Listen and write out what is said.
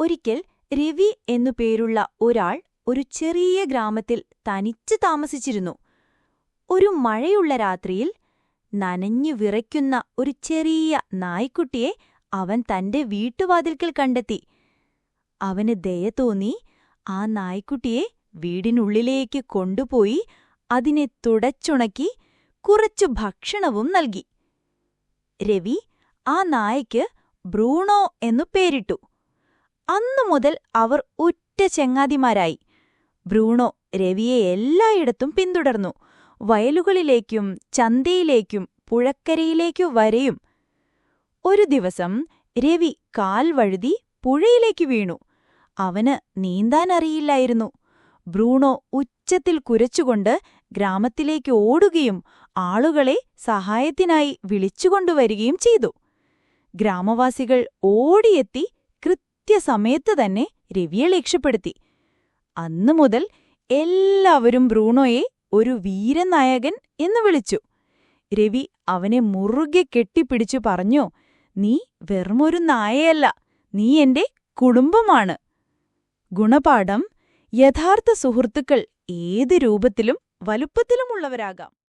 ഒരിക്കൽ രവി എന്നു പേരുള്ള ഒരാൾ ഒരു ചെറിയ ഗ്രാമത്തിൽ തനിച്ച് താമസിച്ചിരുന്നു. ഒരു മഴയുള്ള രാത്രിയിൽ നനഞ്ഞു വിറയ്ക്കുന്ന ഒരു ചെറിയ നായ്ക്കുട്ടിയെ അവൻ തന്റെ വീട്ടുവാതിൽക്കൽ കണ്ടെത്തി. അവന് ദയ തോന്നി ആ നായ്ക്കുട്ടിയെ വീടിനുള്ളിലേക്ക് കൊണ്ടുപോയി അതിനെ തുടച്ചുണക്കി കുറച്ചു ഭക്ഷണവും നൽകി. രവി ആ നായയ്ക്ക് ബ്രൂണോ എന്നു പേരിട്ടു. അന്നു മുതൽ അവർ ഉറ്റ ചെങ്ങാതിമാരായി. ബ്രൂണോ രവിയെ എല്ലായിടത്തും പിന്തുടർന്നു. വയലുകളിലേക്കും ചന്തയിലേക്കും പുഴക്കരയിലേക്കു വരെയും. ഒരു ദിവസം രവി കാൽ വഴുതി പുഴയിലേക്ക് വീണു. അവന് നീന്താനറിയില്ലായിരുന്നു ബ്രൂണോ ഉച്ചത്തിൽ കുരച്ചുകൊണ്ട് ഗ്രാമത്തിലേക്ക് ഓടുകയും ആളുകളെ സഹായത്തിനായി വിളിച്ചുകൊണ്ടുവരികയും ചെയ്തു. ഗ്രാമവാസികൾ ഓടിയെത്തി കൃത്യസമയത്ത് തന്നെ രവിയെ രക്ഷപ്പെടുത്തി അന്നു മുതൽ എല്ലാവരും ബ്രൂണോയെ ഒരു വീരനായകൻ എന്ന് വിളിച്ചു. രവി അവനെ മുറുകെ കെട്ടിപ്പിടിച്ചു പറഞ്ഞു നീ വെറുമൊരു നായയല്ല നീ എന്റെ കുടുംബമാണ്. ഗുണപാഠം യഥാർത്ഥ സുഹൃത്തുക്കൾ ഏത് രൂപത്തിലും വലുപ്പത്തിലുമുള്ളവരാകാം.